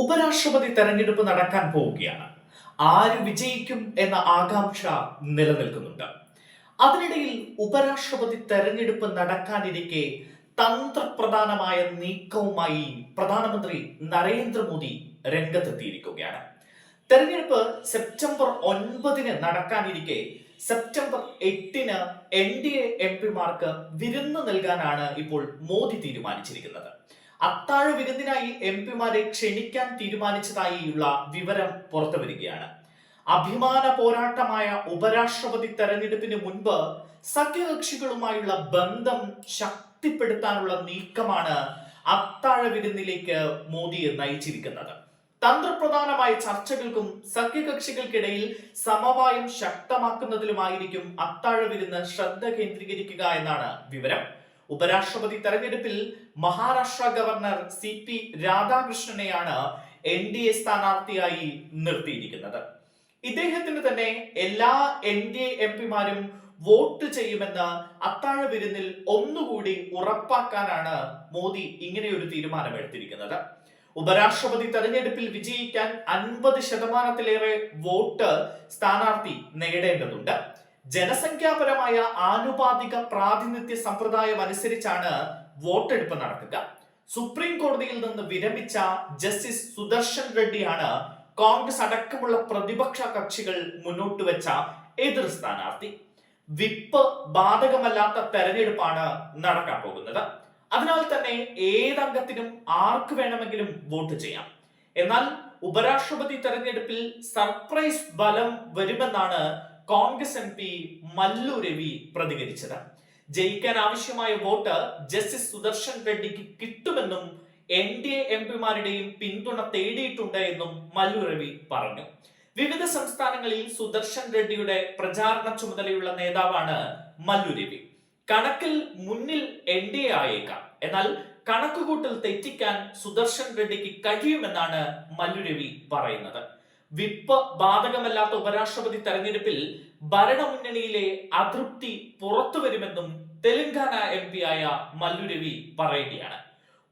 ഉപരാഷ്ട്രപതി തെരഞ്ഞെടുപ്പ് നടക്കാൻ പോവുകയാണ്. ആര് വിജയിക്കും എന്ന ആകാംക്ഷ നിലനിൽക്കുന്നുണ്ട്. അതിനിടയിൽ ഉപരാഷ്ട്രപതി തെരഞ്ഞെടുപ്പ് നടക്കാനിരിക്കെ തന്ത്രപ്രധാനമായ നീക്കവുമായി പ്രധാനമന്ത്രി നരേന്ദ്രമോദി രംഗത്തെത്തിയിരിക്കുകയാണ്. തെരഞ്ഞെടുപ്പ് സെപ്റ്റംബർ ഒൻപതിന് നടക്കാനിരിക്കെ സെപ്റ്റംബർ എട്ടിന് എൻ ഡി എ എം പിമാർക്ക് വിരുന്ന് നൽകാനാണ് ഇപ്പോൾ മോദി തീരുമാനിച്ചിരിക്കുന്നത്. അത്താഴ വിരുന്നിനായി എം പിമാരെ ക്ഷണിക്കാൻ തീരുമാനിച്ചതായുള്ള വിവരം പുറത്തു വരികയാണ്. അഭിമാന പോരാട്ടമായ ഉപരാഷ്ട്രപതി തെരഞ്ഞെടുപ്പിന് മുൻപ് സഖ്യകക്ഷികളുമായുള്ള ബന്ധം ശക്തിപ്പെടുത്താനുള്ള നീക്കമാണ് അത്താഴ വിരുന്നിലേക്ക് മോദിയെ നയിച്ചിരിക്കുന്നത്. തന്ത്രപ്രധാനമായ ചർച്ചകൾക്കും സഖ്യകക്ഷികൾക്കിടയിൽ സമവായം ശക്തമാക്കുന്നതിലുമായിരിക്കും അത്താഴ വിരുന്ന് ശ്രദ്ധ കേന്ദ്രീകരിക്കുക എന്നാണ് വിവരം. ഉപരാഷ്ട്രപതി തെരഞ്ഞെടുപ്പിൽ മഹാരാഷ്ട്ര ഗവർണർ സി പി രാധാകൃഷ്ണനെയാണ് എൻ ഡി എ സ്ഥാനാർത്ഥിയായി നിർത്തിയിരിക്കുന്നത്. ഇദ്ദേഹത്തിന് തന്നെ എല്ലാ എൻ ഡി എ എം പിമാരും വോട്ട് ചെയ്യുമെന്ന് അത്താഴ വിരുന്നിൽ ഒന്നുകൂടി ഉറപ്പാക്കാനാണ് മോദി ഇങ്ങനെ ഒരു തീരുമാനമെടുത്തിരിക്കുന്നത്. ഉപരാഷ്ട്രപതി തെരഞ്ഞെടുപ്പിൽ വിജയിക്കാൻ അൻപത് ശതമാനത്തിലേറെ വോട്ട് സ്ഥാനാർത്ഥി നേടേണ്ടതുണ്ട്. ജനസംഖ്യാപരമായ ആനുപാതിക പ്രാതിനിധ്യ സമ്പ്രദായം അനുസരിച്ചാണ് വോട്ടെടുപ്പ് നടക്കുക. സുപ്രീം കോടതിയിൽ നിന്ന് വിരമിച്ച ജസ്റ്റിസ് സുദർശൻ റെഡ്ഡിയാണ് കോൺഗ്രസ് അടക്കമുള്ള പ്രതിപക്ഷ കക്ഷികൾ മുന്നോട്ട് വെച്ച എതിർ സ്ഥാനാർത്ഥി. വിപ്പ് ബാധകമല്ലാത്ത തെരഞ്ഞെടുപ്പാണ് നടക്കാൻ പോകുന്നത്. അതിനാൽ തന്നെ ഏതംഗത്തിനും ആർക്ക് വേണമെങ്കിലും വോട്ട് ചെയ്യാം. എന്നാൽ ഉപരാഷ്ട്രപതി തെരഞ്ഞെടുപ്പിൽ സർപ്രൈസ് ബലം വരുമെന്നാണ് Congress M P Mallu Ravi പ്രതികരിച്ചത് ജയിക്കാൻ ആവശ്യമായ വോട്ട് ജസ്റ്റിസ് സുദർശൻ റെഡ്ഡിക്ക് കിട്ടുമെന്നും എൻ ഡി എ എം പിമാരുടെയും പിന്തുണ തേടിയിട്ടുണ്ട് എന്നും മല്ലു രവി പറഞ്ഞു. വിവിധ സംസ്ഥാനങ്ങളിൽ സുദർശൻ റെഡ്ഡിയുടെ പ്രചാരണ ചുമതലയുള്ള നേതാവാണ് മല്ലു രവി. കണക്കിൽ മുന്നിൽ എൻ ഡി എ ആയേക്കാം. എന്നാൽ കണക്കുകൂട്ടൽ തെറ്റിക്കാൻ സുദർശൻ റെഡ്ഡിക്ക് കഴിയുമെന്നാണ് മല്ലു രവി പറയുന്നത്. വിപ്പ് ബാധകമല്ലാത്ത ഉപരാഷ്ട്രപതി തെരഞ്ഞെടുപ്പിൽ ഭരണമുന്നണിയിലെ അതൃപ്തി പുറത്തു വരുമെന്നും തെലങ്കാന എം പി ആയ മല്ലു രവി പറയുകയാണ്.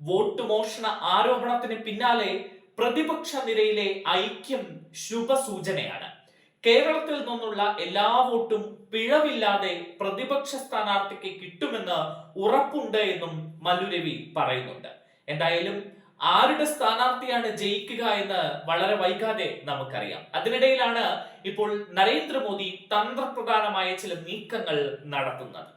വോട്ട് മോഷണ ആരോപണത്തിന് പിന്നാലെ പ്രതിപക്ഷ നിരയിലെ ഐക്യം ശുഭസൂചനയാണ്. കേരളത്തിൽ നിന്നുള്ള എല്ലാ വോട്ടും പിഴവില്ലാതെ പ്രതിപക്ഷ സ്ഥാനാർത്ഥിക്ക് കിട്ടുമെന്ന് ഉറപ്പുണ്ട് എന്നും മല്ലുരവി പറയുന്നുണ്ട്. എന്തായാലും ആരുടെ സ്ഥാനാർത്ഥിയാണ് ജയിക്കുക എന്ന് വളരെ വൈകാതെ നമുക്കറിയാം. അതിനിടയിലാണ് ഇപ്പോൾ നരേന്ദ്രമോദി തന്ത്രപ്രധാനമായ ചില നീക്കങ്ങൾ നടത്തുന്നത്.